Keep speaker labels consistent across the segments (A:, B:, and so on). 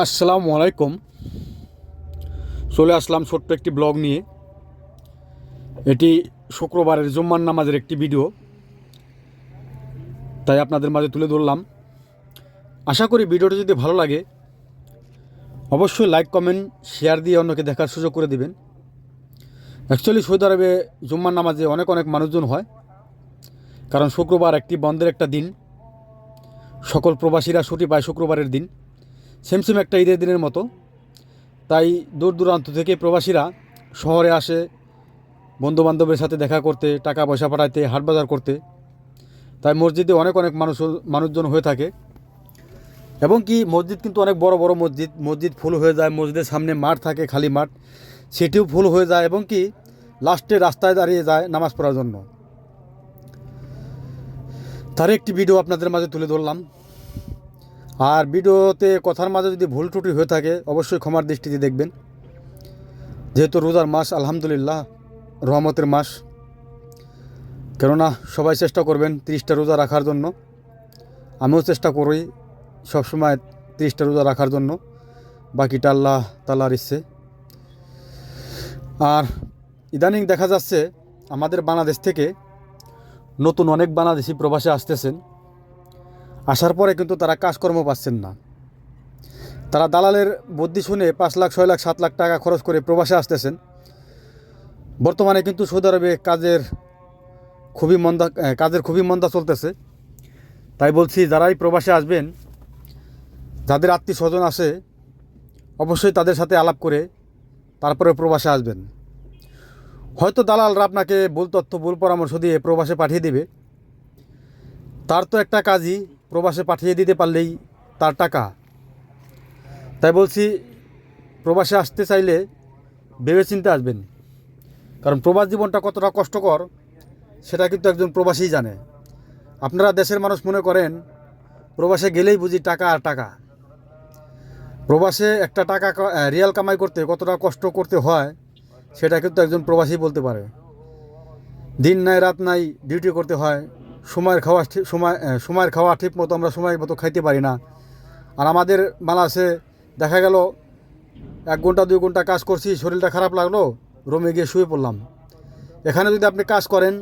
A: আসসালামু আলাইকুম। চলে আসলাম ছোট্ট একটি ব্লগ নিয়ে। এটি শুক্রবারের জুম্মান নামাজের একটি ভিডিও। তাই আপনাদের মাঝে তুলে ধরলাম। আশা করি ভিডিওটি যদি ভালো লাগে, অবশ্যই লাইক, কমেন্ট, শেয়ার দিয়ে অন্যকে দেখার সুযোগ করে দিবেন। অ্যাকচুয়ালি সৌদি আরবে জুম্মান নামাজে অনেক অনেক মানুষজন হয়। কারণ শুক্রবার একটি বন্ধের একটা দিন। সকল প্রবাসীরা ছুটি পায় শুক্রবারের দিন। সেম সেম একটা ঈদের দিনের মতো। তাই দূর দূরান্ত থেকে প্রবাসীরা শহরে আসে, বন্ধুবান্ধবের সাথে দেখা করতে টাকা পয়সা পাঠাইতে হাট বাজার করতে। তাই মসজিদে অনেক অনেক মানুষ, মানুষজন হয়ে থাকে। এবং কি, মসজিদ কিন্তু অনেক বড় বড় মসজিদ। মসজিদ ফুল হয়ে যায়, মসজিদের সামনে মাঠ থাকে, খালি মাঠ। সেটিও ফুল হয়ে যায় এবং কি, লাস্টে রাস্তায় দাঁড়িয়ে যায় নামাজ পড়ার জন্য। তার একটি ভিডিও আপনাদের মাঝে তুলে ধরলাম। আর ভিডিওতে কথার মাঝে যদি ভুল ত্রুটি হয়ে থাকে, অবশ্যই ক্ষমার দৃষ্টিতে দেখবেন। যেহেতু রোজার মাস, আলহামদুলিল্লাহ, রহমতের মাস। কেননা, সবাই চেষ্টা করবেন তিরিশটা রোজা রাখার জন্য। আমিও চেষ্টা করি সবসময় তিরিশটা রোজা রাখার জন্য। বাকিটা আল্লাহ তালার ইচ্ছে। আর ইদানিং দেখা যাচ্ছে, আমাদের বাংলাদেশ থেকে নতুন অনেক বাংলাদেশি প্রবাসে আসতেছেন। আসার পরে কিন্তু তারা কাজকর্ম পাচ্ছেন না। তারা দালালের বুদ্ধি শুনে পাঁচ লাখ, ছয় লাখ, সাত লাখ টাকা খরচ করে প্রবাসে আসতেছেন। বর্তমানে কিন্তু সৌদি আরবে কাজের খুবই মন্দা কাজের খুবই মন্দা চলতেছে। তাই বলছি, যারাই প্রবাসে আসবেন, যাদের আত্মীয় স্বজন আসে অবশ্যই তাদের সাথে আলাপ করে তারপরে প্রবাসে আসবেন। হয়তো দালালরা আপনাকে ভুল তথ্য, ভুল পরামর্শ দিয়ে প্রবাসে পাঠিয়ে দেবে। তার তো একটা কাজই প্রবাসে পাঠিয়ে দিতে পারলেই তার টাকা। তাই বলছি, প্রবাসে আসতে চাইলে ভেবে চিন্তে আসবেন। কারণ প্রবাস জীবনটা কতটা কষ্টকর, সেটা কিন্তু একজন প্রবাসীই জানে। আপনারা দেশের মানুষ মনে করেন, প্রবাসে গেলেই বুঝি টাকা আর টাকা। প্রবাসে একটা টাকা রিয়াল কামাই করতে কতটা কষ্ট করতে হয়, সেটা কিন্তু একজন প্রবাসী বলতে পারে। দিন নাই, রাত নাই ডিউটি করতে হয়। সময়ের খাওয়া সময় সময়ের খাওয়া ঠিক মতো আমরা সময় মতো খাইতে পারি না। আর আমাদের বাংলাদেশে দেখা গেল, এক ঘণ্টা, দুই ঘণ্টা কাজ করছি, শরীরটা খারাপ লাগল, রুমে গিয়ে শুয়ে পড়লাম। এখানে যদি আপনি কাজ করেন,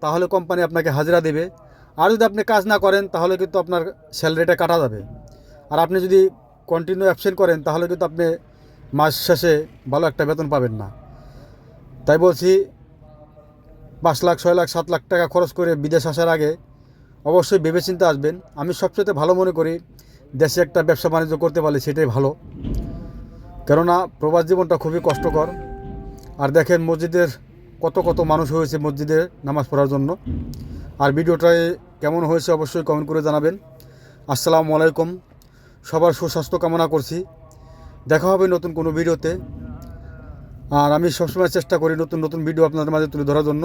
A: তাহলে কোম্পানি আপনাকে হাজিরা দেবে। আর যদি আপনি কাজ না করেন, তাহলে কিন্তু আপনার স্যালারিটা কাটা যাবে। আর আপনি যদি কন্টিনিউ অ্যাবসেন্ট করেন, তাহলে কিন্তু আপনি মাস শেষে ভালো একটা বেতন পাবেন না। তাই বলছি পাঁচ লাখ, ছয় লাখ, সাত লাখ টাকা খরচ করে বিদেশ আসার আগে অবশ্যই ভেবেচিন্তে আসবেন। আমি সবচেয়ে ভালো মনে করি দেশে একটা ব্যবসা বাণিজ্য করতে পারলে সেটাই ভালো। কেননা প্রবাস জীবনটা খুবই কষ্টকর। আর দেখেন মসজিদের কত কত মানুষ হয়েছে মসজিদে নামাজ পড়ার জন্য। আর ভিডিওটায় কেমন হয়েছে অবশ্যই কমেন্ট করে জানাবেন। আসসালামু আলাইকুম। সবার সুস্বাস্থ্য কামনা করছি। দেখা হবে নতুন কোনো ভিডিওতে। আর আমি সবসময় চেষ্টা করি নতুন নতুন ভিডিও আপনাদের মাঝে তুলে ধরার জন্য।